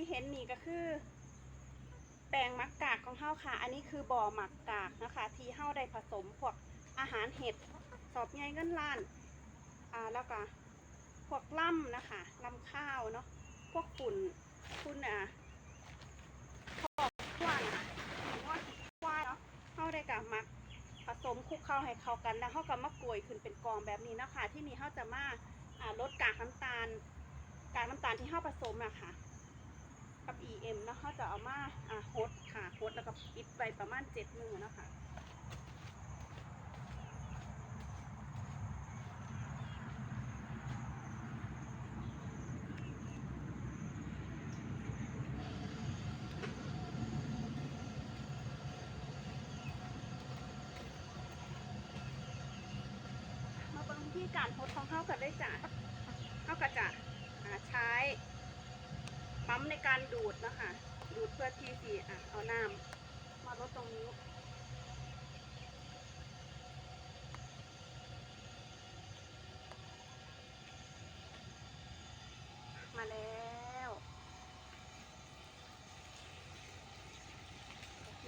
ที่เห็นนี่ก็คือ แปลงมักกากของเฮาค่ะ อันนี้คือบ่อหมักกากนะคะ ที่เฮาได้ผสมพวกอาหารเห็ดสอบใหญ่เงินล้านอ่าแล้วก็พวกล่ำนะคะล่ำข้าวเนาะพวกฝุ่นฝุ่นอะพอกขวานว่าขวานเนาะเฮาได้กับมักผสมคลุกเข้าให้เข้ากันแล้วเฮาก็มากรวยขึ้นเป็นกองแบบนี้นะคะ ที่นี่เฮาจะมาลดกากน้ำตาลกากน้ำตาลที่เฮาผสมอะค่ะ กับ EM เนาะเขาจะเอามาอ่าฮดค่ะฮดแล้วก็ปิดไว้ประมาณเจ็ดมือนะคะมาเป็นที่การโพสของเขากันได้จ้ะเขาก็จะใช้ ปั๊มในการดูดนะคะ ดูดเพื่อที่สีอะเอาน้ำมาลดตรงนี้มาแล้ว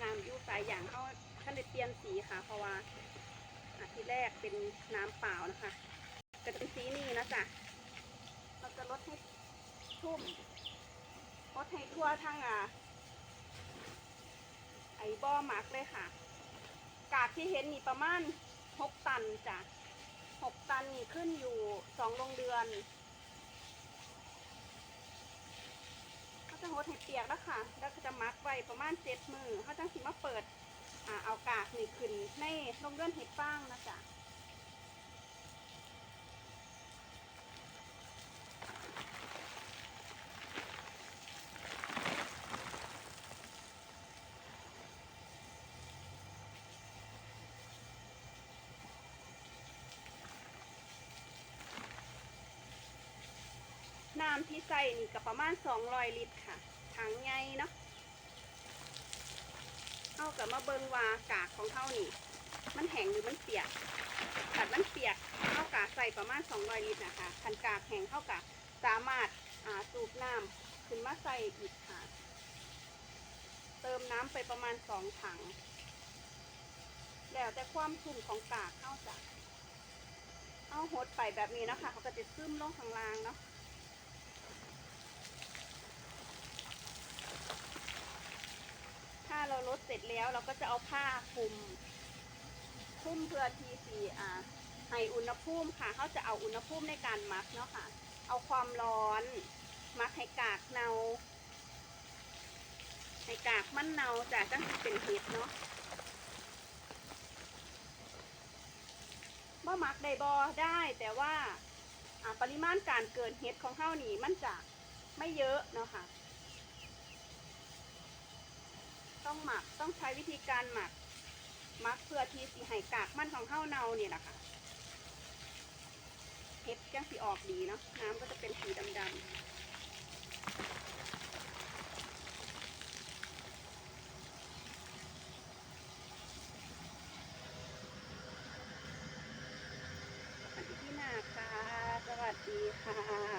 น้ำยูสายอย่างเขาท่านได้เปลี่ยนสีค่ะ เพราะว่าอะทีแรกเป็นน้ำเปล่านะคะจะเป็นสีนี้นะจ๊ะ เราจะลดให้ชุ่ม ลดให้ทั่วทั้งอะไอ้บ่อหมักเลยค่ะ กากที่เห็นนี่ประมาณหกตันจ้ะหกตันนี่ขึ้นอยู่สองโรงเรือนเขาจะหดให้เปียกแล้วค่ะ แล้วก็จะมักไว้ประมาณเจ็ดมือเขาจังสิมาเปิดอ่าเอากากนี่ขึ้นในโรงเรือนเห็ดฟางนะจ๊ะ น้ำที่ใส่นี่ก็ประมาณ 200 ลิตรค่ะถังใหญ่เนาะเอากับมาเบิงวากากของเท่านี่ มันแห้งหรือมันเปียกกัดมันเปียกเท่ากากใส่ประมาณ 200 ลิตรนะคะคันกากแห้งเท่ากากสามารถาสูบน้ำขึ้นมาใส่อีกค่ะ เติมน้ำไปประมาณ 2 ถัง แล้วแต่ความชุ่มของกากเข้าจากเอาหดไปแบบนี้นะคะเขาก็จะซึมลงข้างล่างเนาะ ถ้าเเสร็จแล้วเราก็จะเอาผ้าคลุมคลุมเพื่อทีสีอ่าให้อุณหภูมิค่ะเขาจะเอาอุณหภูมิในการมักเนาะค่ะ เอาความร้อนมักให้กากเนาให้กากมันเนาจากตั้งแต่เป็นเห็ดเนาะบ่มักได้บอได้แต่ว่าปริมาณการเกินเห็ดของเขานี่มันจะไม่เยอะเนาะค่ะ ต้องหมักต้องใช้วิธีการหมักมักเพื่อที่สีไห้กากมันของข้าวเนาเนี่ยแหละค่ะเห็ดยังสีออกดีเนาะน้ำก็จะเป็นสีดำๆค่ะสวัสดีค่ะ